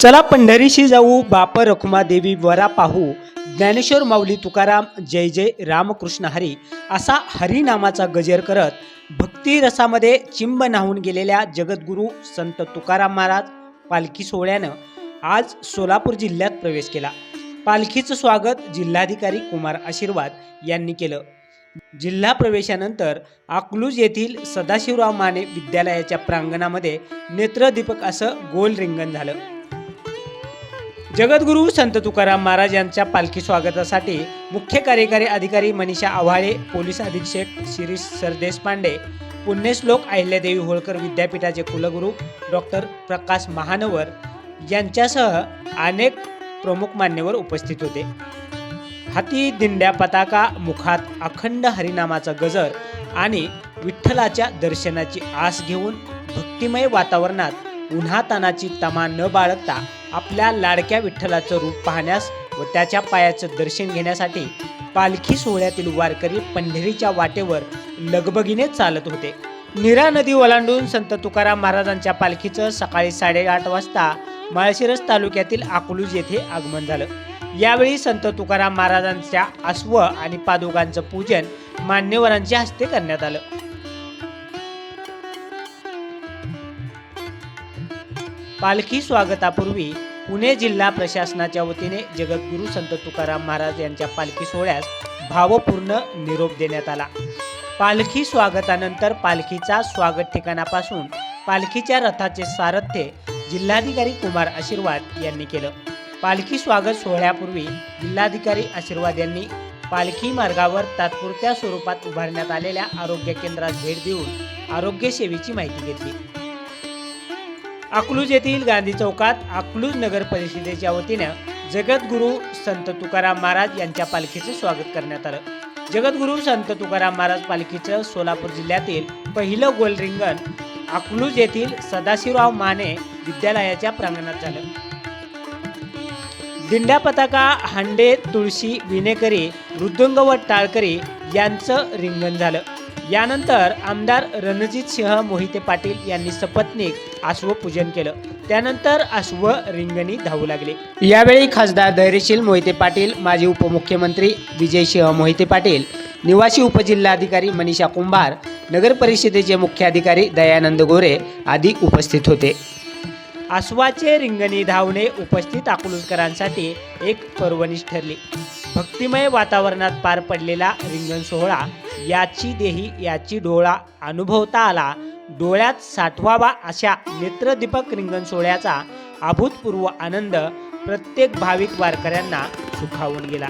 चला पंढरीशी जाऊ बाप रखुमा देवी वरा पाहू. ज्ञानेश्वर माऊली तुकाराम जय जय रामकृष्ण हरी असा हरिनामाचा गजर करत भक्ती रसामध्ये चिंब नाहून गेलेल्या जगद्गुरू संत तुकाराम महाराज पालखी सोहळ्यानं आज सोलापूर जिल्ह्यात प्रवेश केला. पालखीचं स्वागत जिल्हाधिकारी कुमार आशीर्वाद यांनी केलं. जिल्हा प्रवेशानंतर अकलूज येथील सदाशिवराव माने विद्यालयाच्या प्रांगणामध्ये नेत्रदीपक असं गोल रिंगण झालं. जगद्गुरू संत तुकाराम महाराज यांच्या पालखी स्वागतासाठी मुख्य कार्यकारी अधिकारी मनीषा आव्हाळे पोलीस अधीक्षक शिरीष सरदेशपांडे पुण्यश्लोक अहिल्यादेवी होळकर विद्यापीठाचे कुलगुरू डॉक्टर प्रकाश महानवर यांच्यासह अनेक प्रमुख मान्यवर उपस्थित होते. हाती दिंड्या पताका मुखात अखंड हरिनामाचा गजर आणि विठ्ठलाच्या दर्शनाची आस घेऊन भक्तिमय वातावरणात उन्हातानाची तमा न बाळगता आपल्या लाडक्या विठ्ठलाचं रूप पाहण्यास व त्याच्या पायाचं दर्शन घेण्यासाठी पालखी सोहळ्यातील वारकरी पंढरीच्या वाटेवर लगबगीने चालत होते. नीरा नदी ओलांडून संत तुकाराम महाराजांच्या पालखीचं सकाळी साडेआठ वाजता माळशिरस तालुक्यातील आकलूज येथे आगमन झालं. यावेळी संत तुकाराम महाराजांच्या अश्व आणि पादुकांचं पूजन मान्यवरांच्या हस्ते करण्यात आलं. पालखी स्वागतापूर्वी पुणे जिल्हा प्रशासनाच्या वतीने जगद्गुरू संत तुकाराम महाराज यांच्या पालखी सोहळ्यास भावपूर्ण निरोप देण्यात आला. पालखी स्वागतानंतर पालखीचा स्वागत ठिकाणापासून पालखीच्या रथाचे सारथ्य जिल्हाधिकारी कुमार आशीर्वाद यांनी केलं. पालखी स्वागत सोहळ्यापूर्वी जिल्हाधिकारी आशीर्वाद यांनी पालखी मार्गावर तात्पुरत्या स्वरूपात उभारण्यात आलेल्या आरोग्य केंद्रात भेट देऊन आरोग्य सेवेची माहिती घेतली. अकलूज येथील गांधी चौकात अकलूज नगर परिषदेच्या वतीनं जगद्गुरू संत तुकाराम महाराज यांच्या पालखीचं स्वागत करण्यात आलं. जगद्गुरू संत तुकाराम महाराज पालखीचं सोलापूर जिल्ह्यातील पहिलं गोल रिंगण अकलूज येथील सदाशिवराव माने विद्यालयाच्या प्रांगणात झालं. दिंड्या पताका हांडे तुळशी विनेकरी मृदुंग व टाळकरी यांचं रिंगण झालं. यानंतर आमदार रणजित सिंह मोहिते पाटील यांनी सपत्नीक अश्वपूजन केलं. त्यानंतर अश्व रिंगणी धावू लागले. यावेळी खासदार धैर्यशील मोहिते पाटील माजी उपमुख्यमंत्री विजयसिंह मोहिते पाटील निवासी उपजिल्हाधिकारी मनीषा कुंभार नगर परिषदेचे मुख्याधिकारी दयानंद गोरे आदी उपस्थित होते. आसवाचे रिंगणी धावणे उपस्थित अकलूजकरांसाठी एक पर्वणीच ठरली. भक्तिमय वातावरणात पार पडलेला रिंगण सोहळा याची देही याची डोळा अनुभवता आला. डोळ्यात साठवावा अशा नेत्रदीपक रिंगण सोहळ्याचा अभूतपूर्व आनंद प्रत्येक भाविक वारकऱ्यांना सुखावून गेला.